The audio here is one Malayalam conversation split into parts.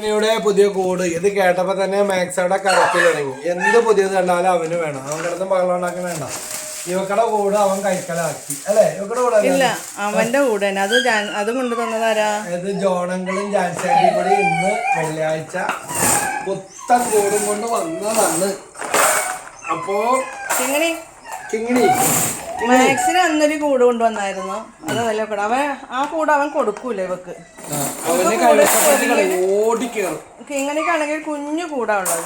കിങ്ങിണിയുടെ പുതിയ കൂട്. ഇത് കേട്ടപ്പോ തന്നെ മാക്സ് അവിടെ കറക്റ്റ് തുടങ്ങി. എന്ത് പുതിയത് കണ്ടാലും അവന് വേണം. അവൻ കിടന്ന് ബഹളം ഉണ്ടാക്കാൻ വേണ്ട. ഇവക്കടെ കൂട് അവൻ കൈക്കലാക്കി. അല്ലേ? ഇവക്കടെ കൂടെ ഇല്ല അവന്റെ കൂടെ അത് അത് കൊണ്ടു തന്നതാരാ ഇത് ജോണങ്ങളും ജാൻസാക്കി കൂടി ഇന്ന് വെള്ളിയാഴ്ച പുത്തൻ കൂടും കൊണ്ട് വന്നതാണ്. അപ്പോ ഇങ്ങനെ കിങ്ങിണി. മാക്സിന് അന്നൊരു കൂട് കൊണ്ടുവന്നായിരുന്നു അതല്ല അവൻ ആ കൂട് അവൻ കൊടുക്കൂല ഇവക്ക്. ആ, ആണെങ്കിൽ കുഞ്ഞു കൂടാ ഉള്ളത്.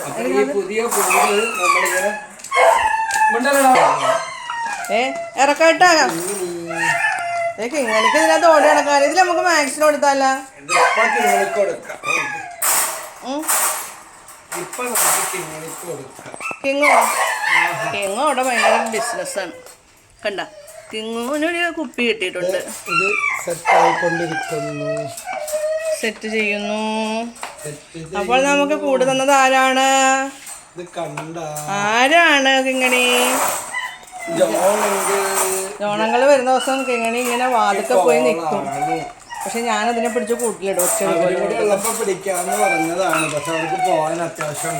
ഏ ഇറക്കായിട്ടാ കിങ്ങിണി. ഏ കിങ്ങണിക്ക് ഇതിനകത്ത് ഓടി നടക്കാൻ ഇതിൽ നമുക്ക് മാക്സിന് കൊടുത്താല? കിങ്ങോ? കിങ്ങോ അവിടെ ഭയങ്കര ബിസിനസ്സാണ്. കണ്ട കിങ്ങോനൊരു കുപ്പി കിട്ടിയിട്ടുണ്ട്. ഇത് സെറ്റ് ആയിക്കൊണ്ടിരിക്കുന്നു സെറ്റ് ചെയ്യുന്നു. അപ്പോൾ നമുക്ക് കൂട് തന്നത് ആരാണ്? ആരാണ് കിങ്ങണി? ജോണങ്ങൾ വരുന്ന ദിവസം കിങ്ങണി ഇങ്ങനെ വാതുക്ക പോയി നിൽക്കും. പക്ഷെ ഞാൻ അതിനെ പിടിച്ച് കൂട്ടിലിടും ഒറ്റ പിടിക്കാന്ന് പറഞ്ഞതാണ്. പക്ഷെ അവർക്ക് പോകാൻ അത്യാവശ്യം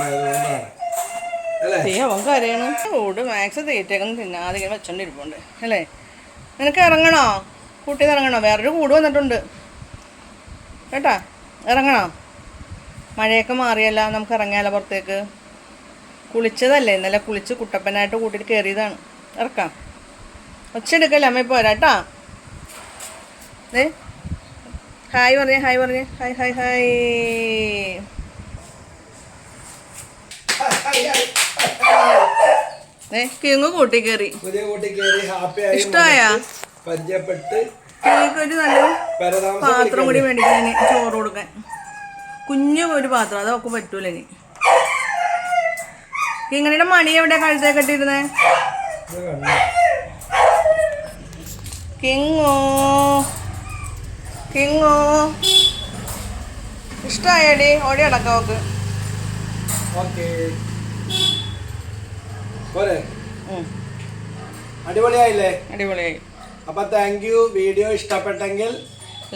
അല്ലേ? തീ അവൻ കരയണം. കൂട് മാക്സ് തീറ്റേക്കൊന്നും തിന്നാതെ ഇങ്ങനെ വെച്ചോണ്ടിരിപ്പുണ്ട്. അല്ലേ? നിനക്ക് ഇറങ്ങണോ? കൂട്ടിയത് ഇറങ്ങണോ? വേറൊരു കൂട് വന്നിട്ടുണ്ട്. കേട്ടാ? ഇറങ്ങണം? മഴയൊക്കെ മാറിയല്ല നമുക്ക് ഇറങ്ങിയാലോ പുറത്തേക്ക്? കുളിച്ചതല്ലേ ഇന്നലെ കുളിച്ച് കുട്ടപ്പനായിട്ട് കൂട്ടിയിട്ട് കയറിയതാണ് ഇറക്കാം. ഒച്ചെടുക്കല്ലേ അമ്മ പോരാ കേട്ടാ? ഏ ഹായ് പറഞ്ഞേ ഹായ് പറഞ്ഞേ ഹായ് ഹായ് ഹായ്. ഏ കിങ് കൂട്ടി കയറി? നമുക്ക് പരിചയപ്പെട്ട്. കിങ്ങിക്ക് ഒരു നല്ല പാത്രം കൂടി മേടിക്കാൻ ചോറ് കൊടുക്കാൻ. കുഞ്ഞു ഒരു പാത്രം അത് ഒക്കെ പറ്റൂല ഇനി. കിങ്ങണിയുടെ മണി എവിടെ കഴുത്തേ കെട്ടിയിരുന്നേ? കിങ്ങോ കിങ്ങോ. ഇഷ്ടമായടി ഓടി അടക്കാം ഓക്ക്. അടിപൊളിയായില്ലേ? അടിപൊളിയായി. അപ്പൊ താങ്ക് യു വീഡിയോ ഇഷ്ടപ്പെട്ടെങ്കിൽ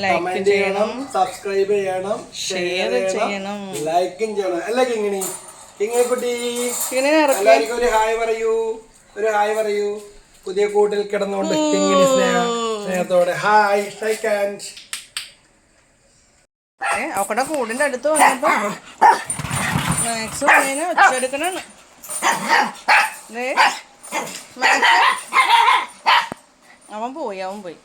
ലൈക്ക് ചെയ്യണം. സബ്സ്ക്രൈബ് ചെയ്യണം ഷെയർ ചെയ്യണം. ലൈക്കും ചെയ്യണം. അല്ല കിങ്ങിണി? കിങ്ങിണി കുട്ടി. എല്ലാവർക്കും ഒരു ഹായ് പറയൂ. ഒരു ഹായ് പറയൂ. പുതിയ കൂട്ടിൽ കിടന്നുകൊണ്ട് കിങ്ങിണി സ്നേഹ സ്നേഹത്തോടെ. ഹായ് ഷൈക്ക് ഹാൻഡ് ഏ അവക്കടെ കൂടിന്റെ അടുത്ത് വന്നപ്പോ മാക്സ് വന്നതിന് ഒച്ചെടുക്കണാണ്. അവൻ പോയി അവൻ പോയി.